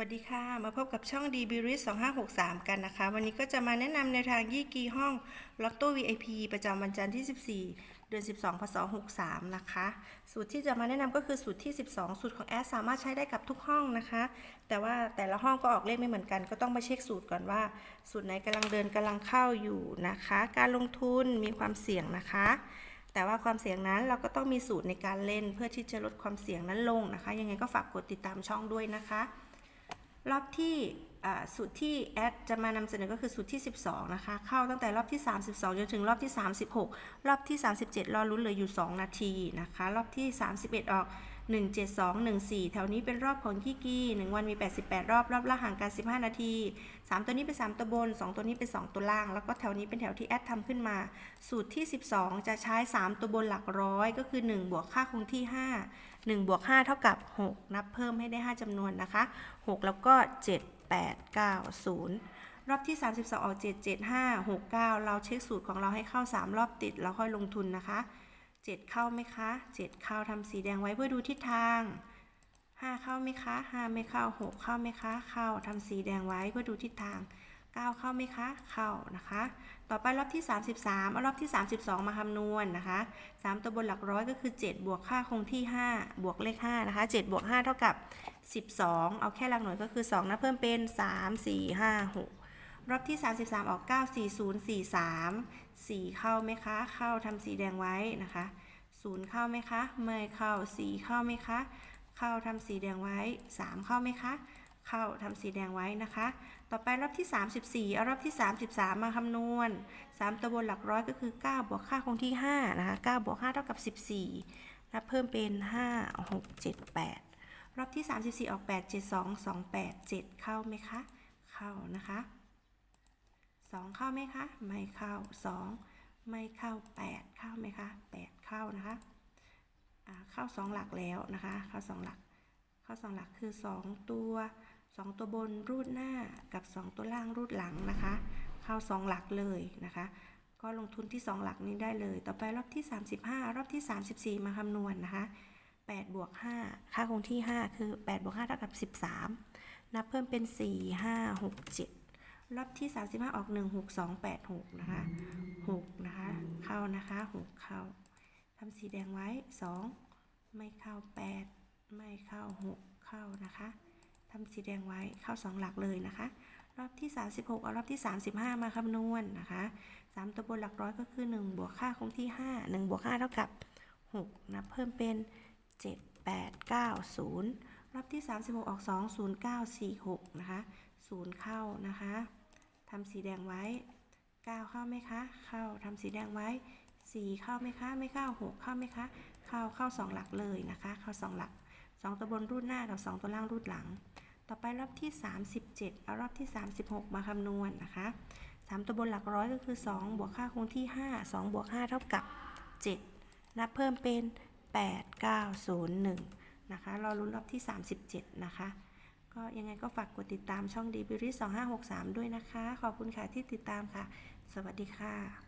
วัสดีค่ะ มาพบกับช่อง d b r i s 2563 กันนะคะ วันนี้ก็จะมาแนะนำในทางยี่กีห้องลอตโต้ VIP ประจำวันจันทร์ที่ 14 เดือน 12 พศ 63 นะคะ สูตรที่จะมาแนะนำก็คือสูตรที่ 12 สูตรของแอดสามารถใช้ได้กับทุกห้องนะคะ แต่ว่าแต่ละห้องก็ออกเลขไม่เหมือนกัน ก็ต้องมาเช็คสูตรก่อนว่า สูตรไหนกำลังเดินกำลังเข้าอยู่นะคะ การลงทุนมีความเสี่ยงนะคะแต่ว่าความเสี่ยงนั้นเราก็ต้องมีสูตรในการเล่นเพื่อที่จะลดความเสี่ยงนั้นลงนะคะ ยังไงก็ฝากกดติดตามช่องด้วยนะคะ รอบที่ สูตรที่แอดจะมานำเสนอก็คือสูตรที่ 12 นะคะ เข้าตั้งแต่รอบที่ 32 จนถึงรอบที่ 36 รอบที่ 37 รอลุ้นเหลืออยู่ 2 นาทีนะคะ รอบที่ 31 ออก 172 14 แถวนี้เป็นรอบของกี้กี้ 1 วันมี 88 รอบ รอบละห่างกัน 15 นาที 3 ตัวนี้เป็น 3 ตัวบน 2 ตัวนี้เป็น 2 ตัวล่าง แล้วก็แถวนี้เป็นแถวที่แอดทำขึ้นมา สูตรที่ 12 จะใช้ 3 ตัวบนหลักร้อย ก็คือ 1 บวกค่าคงที่ 5 1บวก5เท่ากับ 6 นับเพิ่มให้ได้ 5จำนวนนะคะ 6 แล้วก็ 7 8 9 0 รอบที่ 32 ออก 7 7 5 6 9 เราเช็คสูตรของเราให้เข้า 3 รอบติด แล้วค่อยลงทุนนะคะ 7 เข้าไหมคะ 7 เข้าทำสีแดงไว้เพื่อดูทิศทาง 5 เข้าไหมคะ 5 ไม่เข้า 6 เข้าไหมคะ เข้าทำสีแดงไว้เพื่อดูทิศทาง 9 เข้าไหมคะ เข้านะคะ ต่อไปรอบที่ 33เอารอบที่ 32 มาคำนวณนะคะ 3 ตัวบนหลักร้อยก็คือ 7 บวกค่าคงที่ 5 บวกเลข5นะคะ7บวก5เท่ากับ 12 เอาแค่หลักหน่วยก็คือ2นะเพิ่มเป็น 3 4 5 6 รอบที่ 33 ออก 9 4 0 4 3 4 เข้าไหมคะ เข้าทำสีแดงไว้นะคะ 0 เข้าไหมคะ ไม่เข้า 4 เข้าไหมคะ เข้าทำสีแดงไว้ 3 เข้าไหมคะ เข้าทำสีแดงไว้นะคะ ต่อไปรอบที่ 34เอารอบที่ 33 มาคำนวณ 3ตัวบนหลักร้อยก็คือ 9 บวกค่าคงที่ 5 นะคะ 9 บวก 5 เท่ากับ 14 นับเพิ่มเป็น 5 6 7 8 รอบที่ 34 ออก 8 7 2 2 8 7 เข้าไหมคะ เข้านะคะ 2 เข้าไหมคะ ไม่เข้า 2 ไม่เข้า 8 เข้าไหมคะ 8 เข้านะคะเข้า 2 หลักแล้วนะคะ เข้า 2 หลัก เข้า 2 หลักคือ 2 ตัว 2 ตัวบนรูดหน้ากับ 2 ตัวล่างรูดหลังนะคะ เข้า 2 หลักเลยนะคะ ก็ลงทุนที่ 2 หลักนี้ได้เลย ต่อไปรอบที่ 35 รอบที่ 34 มาคำนวณนะคะ8บวก5ค่าคงที่ 5 คือ8บวก5เท่ากับ 13 นับเพิ่มเป็น 4 5 6 7 รอบที่ 35 ออก 1 6 2 8 6 นะคะ 6 นะคะ เข้านะคะ 6 เข้าทำสีแดงไว้ 2 ไม่เข้า 8 ไม่เข้า 6 เข้านะคะ ทำสีแดงไว้เข้า 2 หลักเลยนะคะ รอบที่ 36 เอารอบที่ 35 มาคำนวณนะคะ 3 ตัวบนหลักร้อยก็คือ 1 บวกค่าคงที่ 5 1 บวก5เท่ากับ 6 นับเพิ่มเป็น 7 8 9 0 รอบที่ 36 ออก 2 0 9 4 6 นะคะ 0 เข้านะคะทำสีแดงไว้ 9 เข้าไหมคะ เข้าทำสีแดงไว้ 4 เข้าไหมคะ ไม่เข้า 6 เข้าไหมคะ เข้าเข้า 2 หลักเลยนะคะ เข้า 2 หลัก 2 ตัวบนรูดหน้ากับ 2 ตัวล่างรูดหลัง ต่อไปรอบที่ 37 เอารอบที่ 36 มาคำนวณนะคะ 3 ตัวบนหลักร้อยก็คือ 2 บวกค่าคงที่ 5 2 บวก 5 เท่ากับ 7 นับเพิ่มเป็น 8 9 0 1 นะคะรอรุ้นรอบที่ 37 นะคะ ก็ยังไงก็ฝากกดติดตามช่องดีบิริส2563 ด้วยนะคะ ขอบคุณค่ะที่ติดตามค่ะ สวัสดีค่ะ